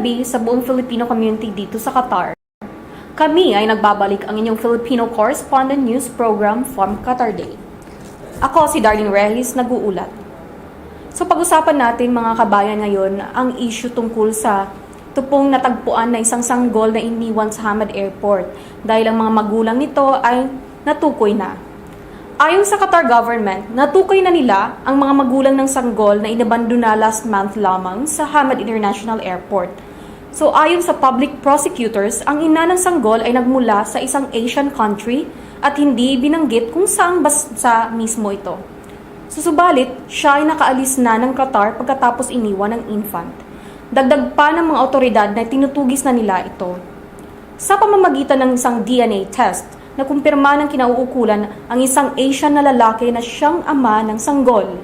gabi sa buong Filipino community dito sa Qatar. Kami ay nagbabalik ang inyong Filipino Correspondent News Program from Qatar Day. Ako si Darlene Reyes, nag-uulat. So pag-usapan natin mga kabayan ngayon ang issue tungkol sa tupong natagpuan na isang sanggol na iniwan sa Hamad Airport dahil ang mga magulang nito ay natukoy na. Ayon sa Qatar government, natukoy na nila ang mga magulang ng sanggol na inabandona last month lamang sa Hamad International Airport. So ayon sa public prosecutors, ang ina ng sanggol ay nagmula sa isang Asian country at hindi binanggit kung saang bansa mismo ito. Susubalit, siya ay nakaalis na ng Qatar pagkatapos iniwan ng infant. Dagdag pa ng mga otoridad na tinutugis na nila ito. Sa pamamagitan ng isang DNA test, na kumpirma ng kinauukulan ang isang Asian na lalaki na siyang ama ng sanggol.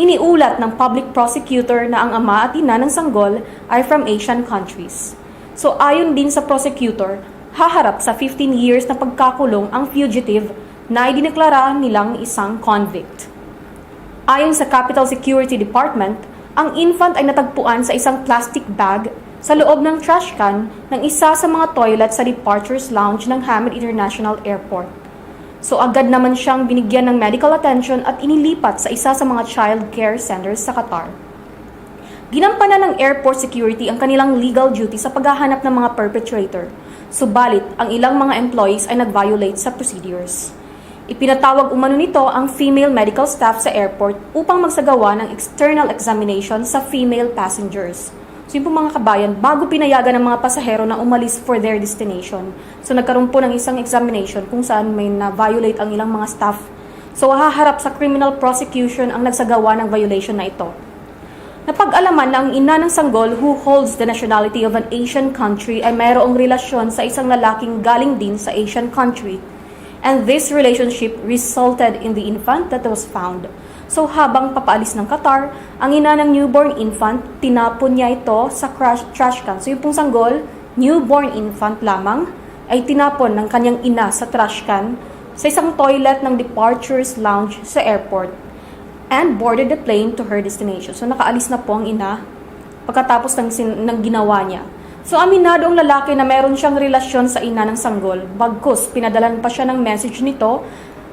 Iniulat ng public prosecutor na ang ama at ina ng sanggol ay from Asian countries. So ayon din sa prosecutor, haharap sa 15 years na pagkakulong ang fugitive na idineklara nilang isang convict. Ayon sa Capital Security Department, ang infant ay natagpuan sa isang plastic bag sa loob ng trash can ng isa sa mga toilet sa departures lounge ng Hamid International Airport. So agad naman siyang binigyan ng medical attention at inilipat sa isa sa mga child care centers sa Qatar. Ginampanan ng airport security ang kanilang legal duty sa paghahanap ng mga perpetrator. Subalit, ang ilang mga employees ay nag-violate sa procedures. Ipinatawag umano nito ang female medical staff sa airport upang magsagawa ng external examination sa female passengers. So yun po mga kabayan, bago pinayagan ng mga pasahero na umalis for their destination. So nagkaroon po ng isang examination kung saan may na-violate ang ilang mga staff. So haharap sa criminal prosecution ang nagsagawa ng violation na ito. Napag-alaman na ang ina ng sanggol who holds the nationality of an Asian country ay mayroong relasyon sa isang lalaking galing din sa Asian country. And this relationship resulted in the infant that was found. So habang papaalis ng Qatar, ang ina ng newborn infant, tinapon niya ito sa crash, trash can. So yung pong sanggol, newborn infant lamang, ay tinapon ng kanyang ina sa trash can sa isang toilet ng departures lounge sa airport and boarded the plane to her destination. So nakaalis na po ang ina pagkatapos ng, sin- ng ginawa niya. So aminado ang lalaki na meron siyang relasyon sa ina ng sanggol. Bagkus, pinadalan pa siya ng message nito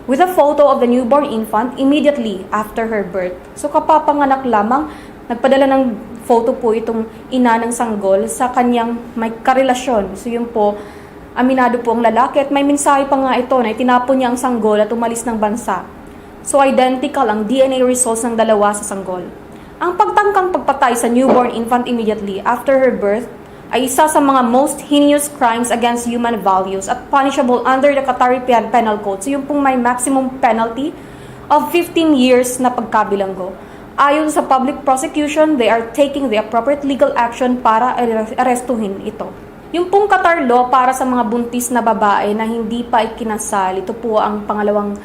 with a photo of the newborn infant immediately after her birth. So kapapanganak lamang, nagpadala ng photo po itong ina ng sanggol sa kanyang may karelasyon. So yun po, aminado po ang lalaki at may mensahe pa nga ito na itinapon niya ang sanggol at umalis ng bansa. So identical ang DNA results ng dalawa sa sanggol. Ang pagtangkang pagpatay sa newborn infant immediately after her birth ay isa sa mga most heinous crimes against human values at punishable under the Qatari Pen- Penal Code. So yung pong may maximum penalty of 15 years na pagkabilanggo. Ayon sa public prosecution, they are taking the appropriate legal action para are- arestuhin ito. Yung pong Qatar law para sa mga buntis na babae na hindi pa ikinasal, ito po ang pangalawang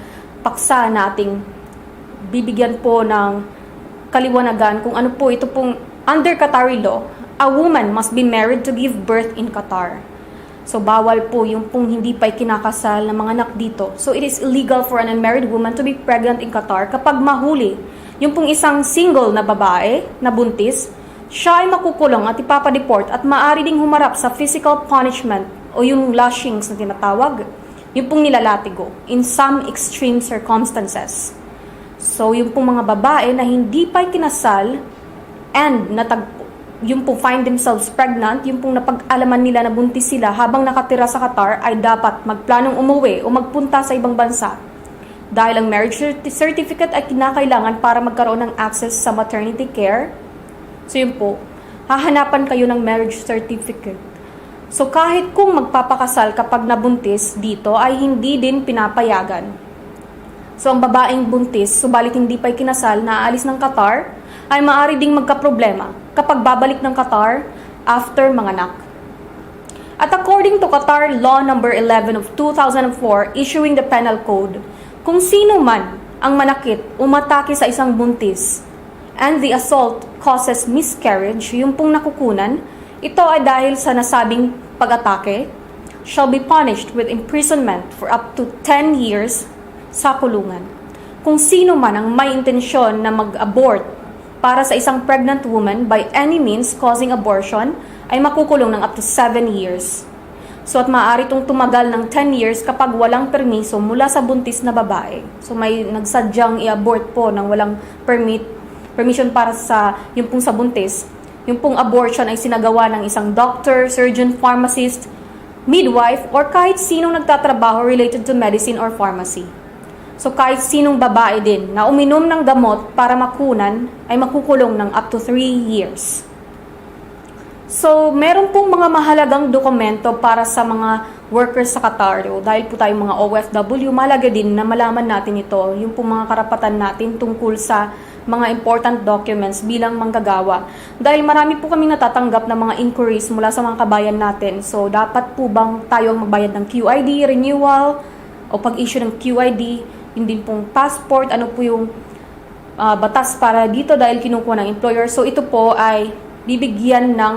paksa nating bibigyan po ng kaliwanagan kung ano po ito pong under Qatari law, a woman must be married to give birth in Qatar. So bawal po yung pong hindi pa ikinakasal ng mga anak dito. So it is illegal for an unmarried woman to be pregnant in Qatar kapag mahuli yung pong isang single na babae na buntis, siya ay makukulong at ipapadeport at maaari ding humarap sa physical punishment o yung lashings na tinatawag, yung pong nilalatigo in some extreme circumstances. So, yung pong mga babae na hindi pa ikinasal and natag yung pong find themselves pregnant, yung pong napag-alaman nila na buntis sila habang nakatira sa Qatar ay dapat magplanong umuwi o magpunta sa ibang bansa. Dahil ang marriage certi- certificate ay kinakailangan para magkaroon ng access sa maternity care. So yun po, hahanapan kayo ng marriage certificate. So kahit kung magpapakasal kapag nabuntis dito ay hindi din pinapayagan. So ang babaeng buntis, subalit hindi pa ikinasal na aalis ng Qatar, ay maaari ding magkaproblema kapag babalik ng Qatar after manganak. At according to Qatar Law Number 11 of 2004 issuing the Penal Code, kung sino man ang manakit, umatake sa isang buntis, and the assault causes miscarriage, yung pong nakukunan, ito ay dahil sa nasabing pag-atake, shall be punished with imprisonment for up to 10 years sa kulungan. Kung sino man ang may intensyon na mag-abort para sa isang pregnant woman by any means causing abortion ay makukulong ng up to 7 years. So at maaari itong tumagal ng 10 years kapag walang permiso mula sa buntis na babae. So may nagsadyang i-abort po ng walang permit, permission para sa yung pong sa buntis. Yung pong abortion ay sinagawa ng isang doctor, surgeon, pharmacist, midwife, or kahit sinong nagtatrabaho related to medicine or pharmacy. So kahit sinong babae din na uminom ng gamot para makunan ay makukulong ng up to 3 years. So, meron pong mga mahalagang dokumento para sa mga workers sa Qatar. O, dahil po tayong mga OFW, mahalaga din na malaman natin ito, yung pong mga karapatan natin tungkol sa mga important documents bilang manggagawa. Dahil marami po kami natatanggap ng mga inquiries mula sa mga kabayan natin. So, dapat po bang tayo ang magbayad ng QID, renewal, o pag-issue ng QID, hindi pong passport, ano po yung ah, batas para dito dahil kinukuha ng employer. So, ito po ay bibigyan ng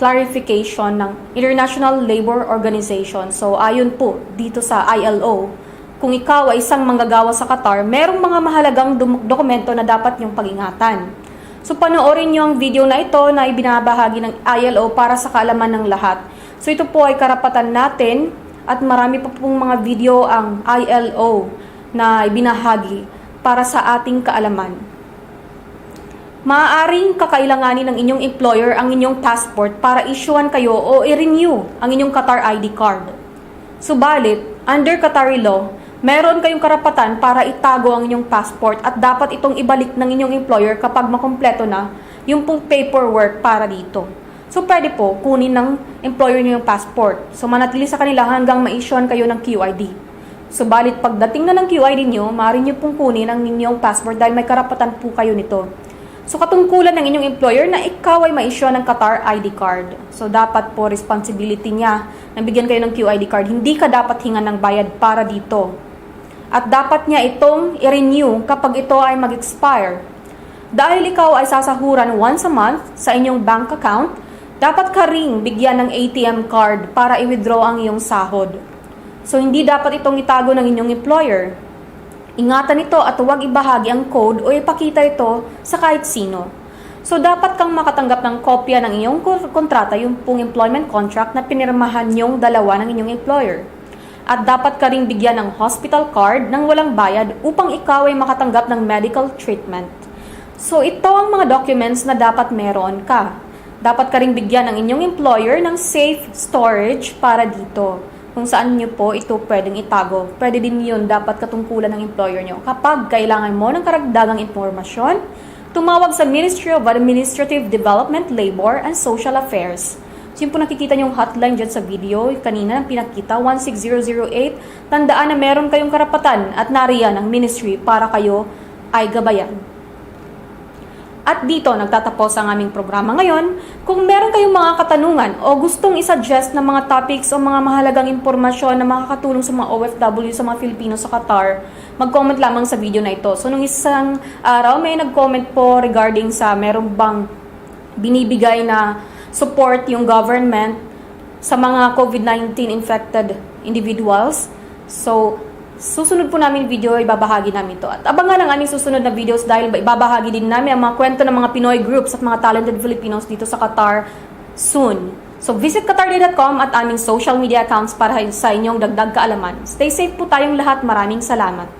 clarification ng International Labor Organization. So, ayon po dito sa ILO, kung ikaw ay isang manggagawa sa Qatar, merong mga mahalagang dokumento na dapat niyong pag-ingatan. So, panoorin niyo ang video na ito na ibinabahagi ng ILO para sa kaalaman ng lahat. So, ito po ay karapatan natin at marami pa pong mga video ang ILO na ibinahagi para sa ating kaalaman. Maaaring kakailanganin ng inyong employer ang inyong passport para issuean kayo o i-renew ang inyong Qatar ID card. Subalit, under Qatari law, meron kayong karapatan para itago ang inyong passport at dapat itong ibalik ng inyong employer kapag makumpleto na yung pong paperwork para dito. So, pwede po kunin ng employer niyo yung passport. So, manatili sa kanila hanggang ma-issuean kayo ng QID. Subalit, pagdating na ng QID niyo, maaari niyo pong kunin ang inyong passport dahil may karapatan po kayo nito. So, katungkulan ng inyong employer na ikaw ay ma-issue ng Qatar ID card. So, dapat po responsibility niya na bigyan kayo ng QID card. Hindi ka dapat hingan ng bayad para dito. At dapat niya itong i-renew kapag ito ay mag-expire. Dahil ikaw ay sasahuran once a month sa inyong bank account, dapat ka ring bigyan ng ATM card para i-withdraw ang iyong sahod. So, hindi dapat itong itago ng inyong employer. Ingatan ito at huwag ibahagi ang code o ipakita ito sa kahit sino. So, dapat kang makatanggap ng kopya ng iyong ko- kontrata, yung pong employment contract na pinirmahan yung dalawa ng inyong employer. At dapat ka ring bigyan ng hospital card ng walang bayad upang ikaw ay makatanggap ng medical treatment. So, ito ang mga documents na dapat meron ka. Dapat ka ring bigyan ng inyong employer ng safe storage para dito kung saan nyo po ito pwedeng itago. Pwede din yun dapat katungkulan ng employer nyo. Kapag kailangan mo ng karagdagang informasyon, tumawag sa Ministry of Administrative Development, Labor, and Social Affairs. So yun po nakikita yung hotline dyan sa video, kanina pinakita, 16008. Tandaan na meron kayong karapatan at nariyan ang ministry para kayo ay gabayan. At dito nagtatapos ang aming programa ngayon. Kung meron kayong mga katanungan o gustong isuggest na mga topics o mga mahalagang impormasyon na makakatulong sa mga OFW, sa mga Filipino sa Qatar, mag-comment lamang sa video na ito. So, nung isang araw, may nag-comment po regarding sa meron bang binibigay na support yung government sa mga COVID-19 infected individuals. So, susunod po namin video, ibabahagi namin to. At abangan ang aming susunod na videos dahil ibabahagi din namin ang mga kwento ng mga Pinoy groups at mga talented Filipinos dito sa Qatar soon. So visit qatarday.com at aming social media accounts para sa inyong dagdag kaalaman. Stay safe po tayong lahat. Maraming salamat.